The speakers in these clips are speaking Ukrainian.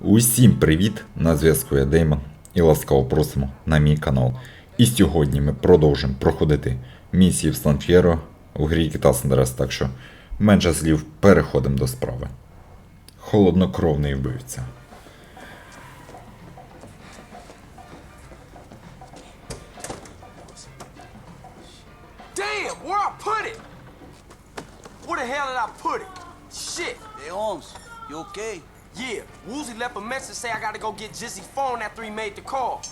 Усім привіт! На зв'язку я Деймон і ласкаво просимо на мій канал. І сьогодні ми продовжимо проходити місії в Сан-Ф'єро в грі Китас Андрес, так що менше слів переходимо до справи. Холоднокровний вбивця. Damn, where I put it? Where the hell did I put it? Shit. Hey Holmes, you okay? Yeah, Woozy left a message say I gotta go get Jizzy's phone after he made the call.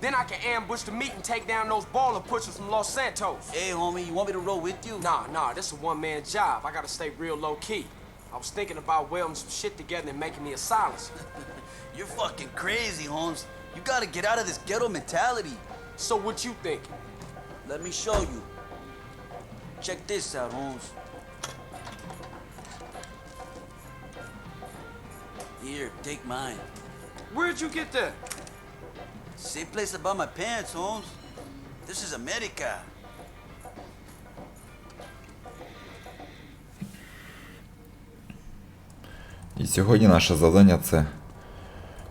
Then I can ambush the meet and take down those baller pushers from Los Santos. Hey homie, you want me to roll with you? Nah, nah, this a one-man job. I gotta stay real low-key. I was thinking about welding some shit together and making me a silencer. You're fucking crazy, Holmes. You gotta get out of this ghetto mentality. So what you think? Let me show you. Check this out, Holmes. Here, take mine. Where'd you get that? Same place I bought my pants, Holmes. This is America. І сьогодні наше завдання це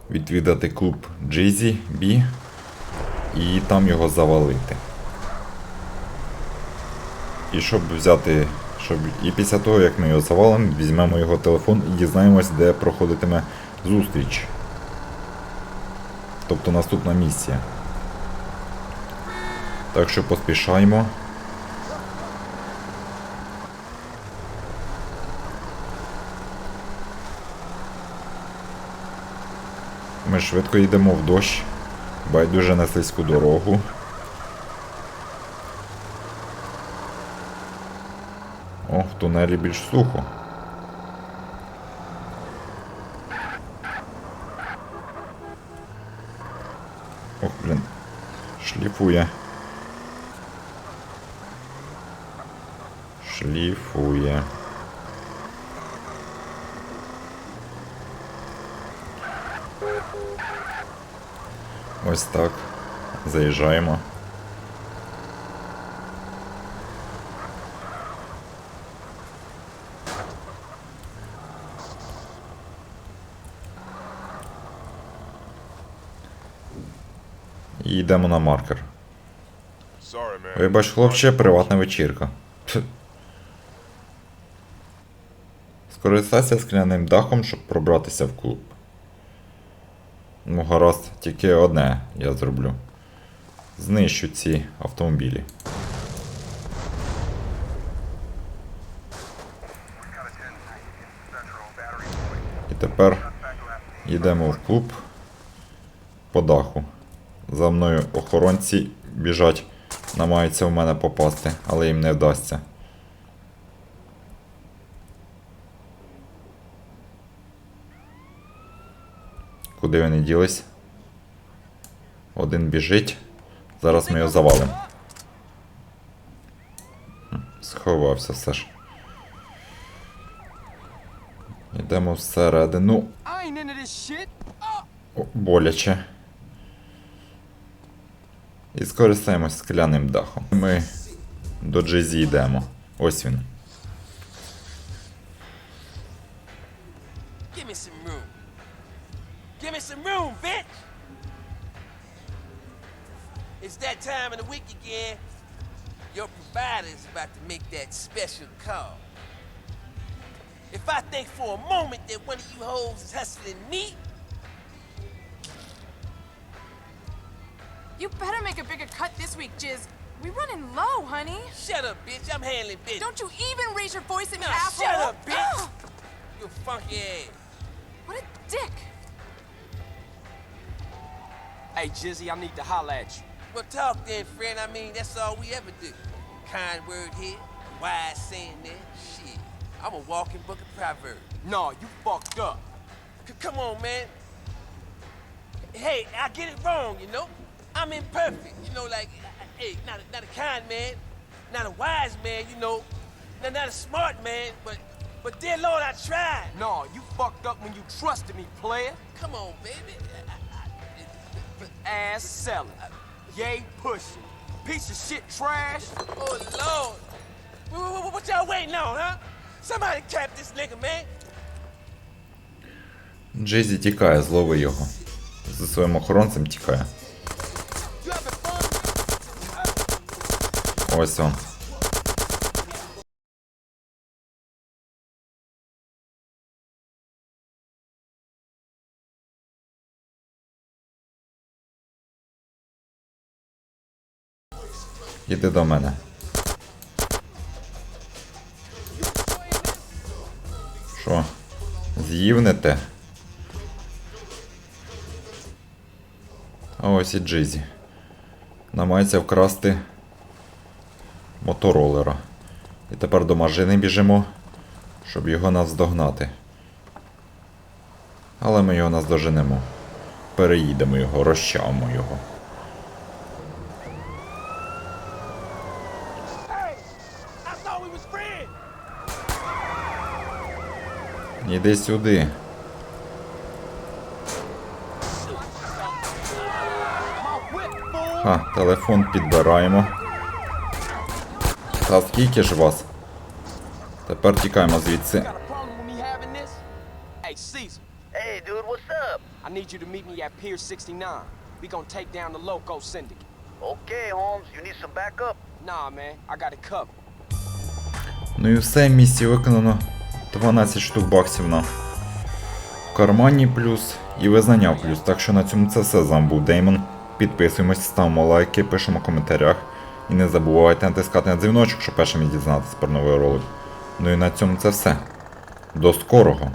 відвідати клуб Джизі Бі і там його завалити. І щоб взяти, щоб і після того, як ми його завалимо, візьмемо його телефон і дізнаємось, де проходитиме зустріч. Тобто наступна місія. Так що поспішаємо. Ми швидко йдемо в дощ, байдуже на слизьку дорогу. О, в тунелі більш сухо. Ох, блін. Шліфує. Шліфує. Ось так. Заїжджаємо. І йдемо на маркер. Вибач, хлопче, приватна вечірка. Скористайся скляним дахом, щоб пробратися в клуб. Ну, гаразд, тільки одне я зроблю. Знищу ці автомобілі. І тепер йдемо в клуб по даху. За мною охоронці біжать, намагаються в мене попасти, але їм не вдасться. Куди вони ділись? Один біжить. Зараз ми його завалимо. Сховався все ж. Йдемо всередину. О, боляче. І скористаємось скляним дахом. Ми до Джезі йдемо. Ось він. It's that time about to make that special call. If I think for a moment that one of you hoes is hustling me, You better make a bigger cut this week, Jiz. We running low, honey. shut up, bitch. I'm handling business. Don't you even raise your voice at me, Nah, asshole. shut up, bitch. Ah! You funky ass. what a dick. Hey, Jizzy, I need to holler at you. Well, talk then, friend. I mean, that's all we ever do. Kind word here, wise saying there. Shit. I'm a walking book of proverbs. No, you fucked up. C- come on, man. Hey, I get it wrong, you know. I'm imperfect, you know. Like, uh, hey, not a, not a kind man, not a wise man, you know, not, not a smart man, but but dear Lord, I tried. No, you fucked up when you trusted me, player. Come on, baby. I, I, Ass selling. Yay pushing. Piece of shit trash. oh Lord, what, what, what y'all waiting on, huh? Somebody cap this nigga, man. Джейзі тікає, злови його. За своїм охоронцем тікає. Ось он. Іди до мене. Що? З'їв не те? А ось і Джизі. Намагається вкрасти моторолера. І тепер до машини біжимо, щоб його наздогнати. Але ми його наздоженемо. Переїдемо його, розчавимо його. Іди сюди. Ха, телефон підбираємо. Та скільки ж вас? Тепер тікаємо звідси. Hey, dude, what's up? I need you to meet me at Pier 69. We gonna take down the Loco Syndicate. Okay, Holmes, you need some backup? Nah, man, I got it covered. Ну і все, місії виконано. 12 штук баксів на в кармані плюс і визнання плюс. Так що на цьому це все. З вами був Деймон. Підписуємось, ставимо лайки, пишемо в коментарях. І не забувайте натискати на дзвіночок, щоб першими дізнатися про новий ролик. Ну і на цьому це все. До скорого!